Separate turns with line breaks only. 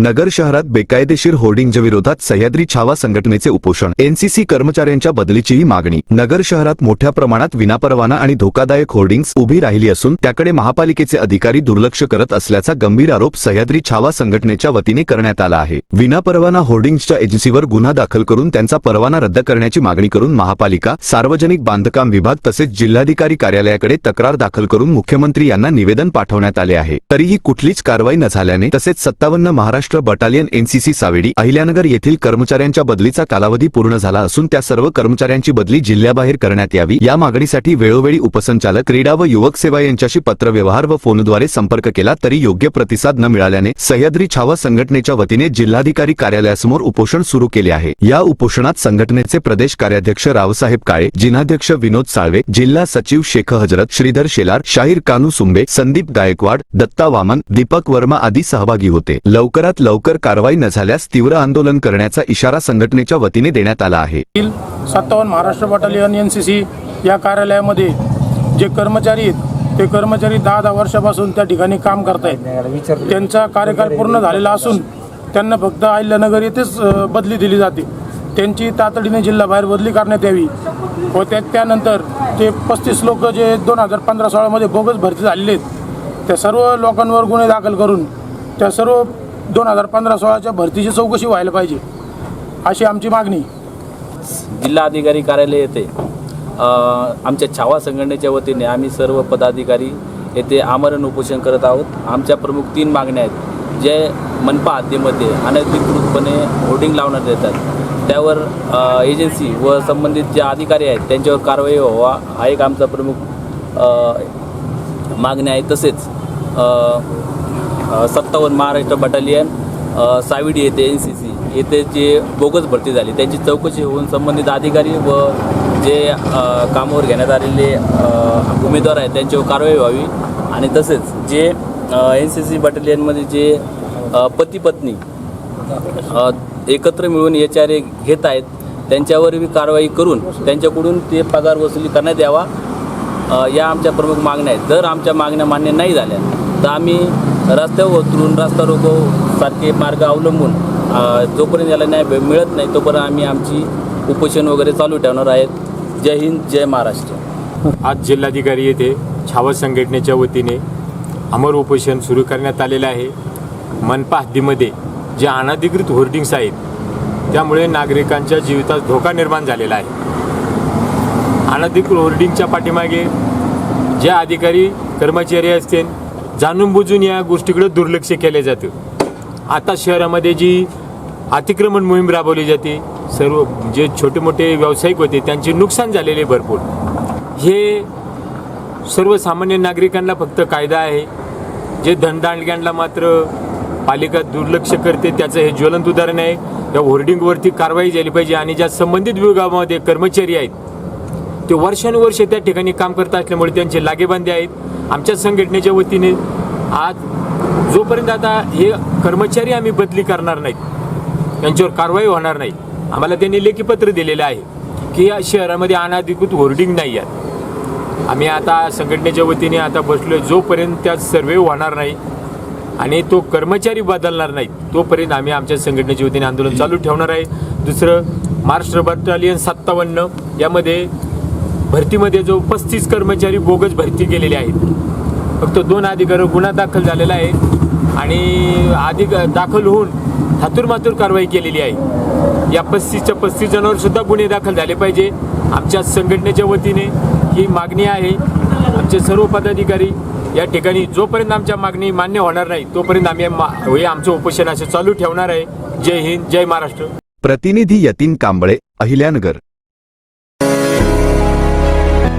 नगर शहरात बेकायदेशीर होर्डिंगच्या विरोधात सह्याद्री छावा संघटनेचे उपोषण. एनसीसी कर्मचाऱ्यांच्या बदलीचीही मागणी. नगर शहरात मोठ्या प्रमाणात विनापरवाना आणि धोकादायक होर्डिंग्स उभी राहिली असून त्याकडे महापालिकेचे अधिकारी दुर्लक्ष करत असल्याचा गंभीर आरोप सह्याद्री छावा संघटनेच्या वतीने करण्यात आला आहे. विनापरवाना होर्डिंग्सच्या एजन्सीवर गुन्हा दाखल करून त्यांचा परवाना रद्द करण्याची मागणी करून महापालिका सार्वजनिक बांधकाम विभाग तसेच जिल्हाधिकारी कार्यालयाकडे तक्रार दाखल करून मुख्यमंत्री यांना निवेदन पाठवण्यात आले आहे. तरीही कुठलीच कारवाई न झाल्याने तसेच सत्तावन्न महाराष्ट्र बटालियन एनसीसी सावेडी अहिल्यानगर येथील कर्मचाऱ्यांच्या बदलीचा कालावधी पूर्ण झाला असून त्या सर्व कर्मचाऱ्यांची बदली जिल्ह्याबाहेर करण्यात यावी. या मागणीसाठी वेळोवेळी उपसंचालक क्रीडा व युवक सेवा यांच्याशी पत्रव्यवहार व फोनद्वारे संपर्क केला तरी योग्य प्रतिसाद न मिळाल्याने सह्याद्री छावा संघटनेच्या वतीने जिल्हाधिकारी कार्यालयासमोर उपोषण सुरू केले आहे. या उपोषणात संघटनेचे प्रदेश कार्याध्यक्ष रावसाहेब काळे जिल्हाध्यक्ष विनोद साळवे जिल्हा सचिव शेख हजरत श्रीधर शेलार शाहीर कानू सुंबे संदीप गायकवाड दत्ता वामन दीपक वर्मा आदी सहभागी होते. लवकरात लवकर कारवाई न झाल्यास तीव्र आंदोलन करण्याचा इशारा संघटनेच्या वतीने देण्यात आला आहे.
सत्तावन्न Maharashtra battalion N C C या कार्यालयामध्ये जे कर्मचारी आहेत ते कर्मचारी दहा दहा वर्षापासून त्या ठिकाणी काम करतायत. त्यांचा कार्यकाळ पूर्ण झालेला असून त्यांना फक्त अहिल्यानगर येथेच बदली दिली जाते. त्यांची तातडीने जिल्हाबाहेर बदली करण्यात यावी व त्या त्यानंतर ते पस्तीस लोक जे दोन हजार पंधरा सोळामध्ये बोगस भरती झालेले आहेत त्या सर्व लोकांवर गुन्हे दाखल करून त्या सर्व दोन हजार पंधरा सोळाच्या भरतीची चौकशी व्हायला पाहिजे अशी आमची मागणी.
जिल्हा अधिकारी कार्यालय येथे आमच्या छावा संघटनेच्या वतीने आम्ही सर्व पदाधिकारी येथे आमरण उपोषण करत आहोत. आमच्या प्रमुख तीन मागण्या आहेत. जे मनपा हद्दीमध्ये अनधिकृतपणे होर्डिंग लावण्यात येतात. त्यावर एजन्सी व संबंधित जे अधिकारी आहेत त्यांच्यावर कारवाई व्हावा हा एक आमचा प्रमुख मागण्या मागणी आहे तसेच सत्तावन्न महाराष्ट्र बटालियन साविडी येथे एन सी सी येथे जे बोगस भरती झाली त्यांची चौकशी होऊन संबंधित अधिकारी व जे कामावर घेण्यात आलेले उमेदवार आहेत त्यांच्यावर कारवाई व्हावी. आणि तसेच जे एन सी सी बटालियनमध्ये जे पती पत्नी एकत्र मिळून एच आर ए घेत आहेत त्यांच्यावरही कारवाई करून त्यांच्याकडून ते पगार वसुली करण्यात यावा या आमच्या प्रमुख मागण्या आहेत. जर आमच्या मागण्या मान्य नाही झाल्या तर आम्ही रस्त्यावर उतरून रस्ता रोको सारखे मार्ग अवलंबून जोपर्यंत याला न्याय मिळत नाही तोपर्यंत आम्ही आमची उपोषण वगैरे चालू ठेवणार आहेत. जय हिंद जय महाराष्ट्र.
आज जिल्हाधिकारी येथे छावा संघटनेच्या वतीने अमर उपोषण सुरू करण्यात आलेलं आहे. मनपा हद्दीमध्ये जे अनधिकृत होर्डिंग्स आहेत त्यामुळे नागरिकांच्या जीवितात धोका निर्माण झालेला आहे. अनधिकृत होर्डिंगच्या पाठीमागे जे अधिकारी कर्मचारी असतील जाणून बुजून या गोष्टीकडे दुर्लक्ष केले जातं. आता शहरामध्ये जी अतिक्रमण मोहीम राबवली जाते सर्व जे छोटे मोठे व्यावसायिक होते त्यांचे नुकसान झालेले भरपूर. हे सर्वसामान्य नागरिकांना फक्त कायदा आहे. जे धनदांडग्यांना मात्र पालिका दुर्लक्ष करते त्याचं हे ज्वलंत उदाहरण आहे. या होर्डिंगवरती कारवाई झाली पाहिजे आणि ज्या संबंधित विभागामध्ये कर्मचारी आहेत ते वर्षानुवर्ष त्या ठिकाणी काम करत असल्यामुळे त्यांचे लागेबांधे आहेत. आमच्या संघटनेच्या वतीने आज जोपर्यंत आता हे कर्मचारी आम्ही बदली करणार नाहीत त्यांच्यावर कारवाई होणार नाही आम्हाला त्यांनी लेखीपत्र दिलेलं आहे की या शहरामध्ये अनाधिकृत होर्डिंग नाही आहेत आम्ही आता संघटनेच्या वतीने आता बसलो जोपर्यंत त्या सर्वे होणार नाही आणि तो कर्मचारी बदलणार नाही तोपर्यंत आम्ही आमच्या संघटनेच्या वतीने आंदोलन चालू ठेवणार आहे. दुसरं महाराष्ट्र बटालियन सत्तावन्न यामध्ये भरतीमध्ये जो पस्तीस कर्मचारी बोगस भरती केलेले आहेत. फक्त दोन अधिकारी गुन्हा दाखल झालेला आहे आणि अधिक दाखल होऊन हातूर मातूर कारवाई केलेली आहे. या पस्तीसच्या पस्तीस जणांवर सुद्धा गुन्हे दाखल झाले पाहिजे. आमच्या संघटनेच्या वतीने ही मागणी आहे. आमचे सर्व पदाधिकारी या ठिकाणी जोपर्यंत आमच्या मागणी मान्य होणार नाही तोपर्यंत आम्ही मा- हे आमचं उपोषण असं चालू ठेवणार आहे. जय हिंद जय महाराष्ट्र.
प्रतिनिधी यतीन कांबळे अहिल्यानगर.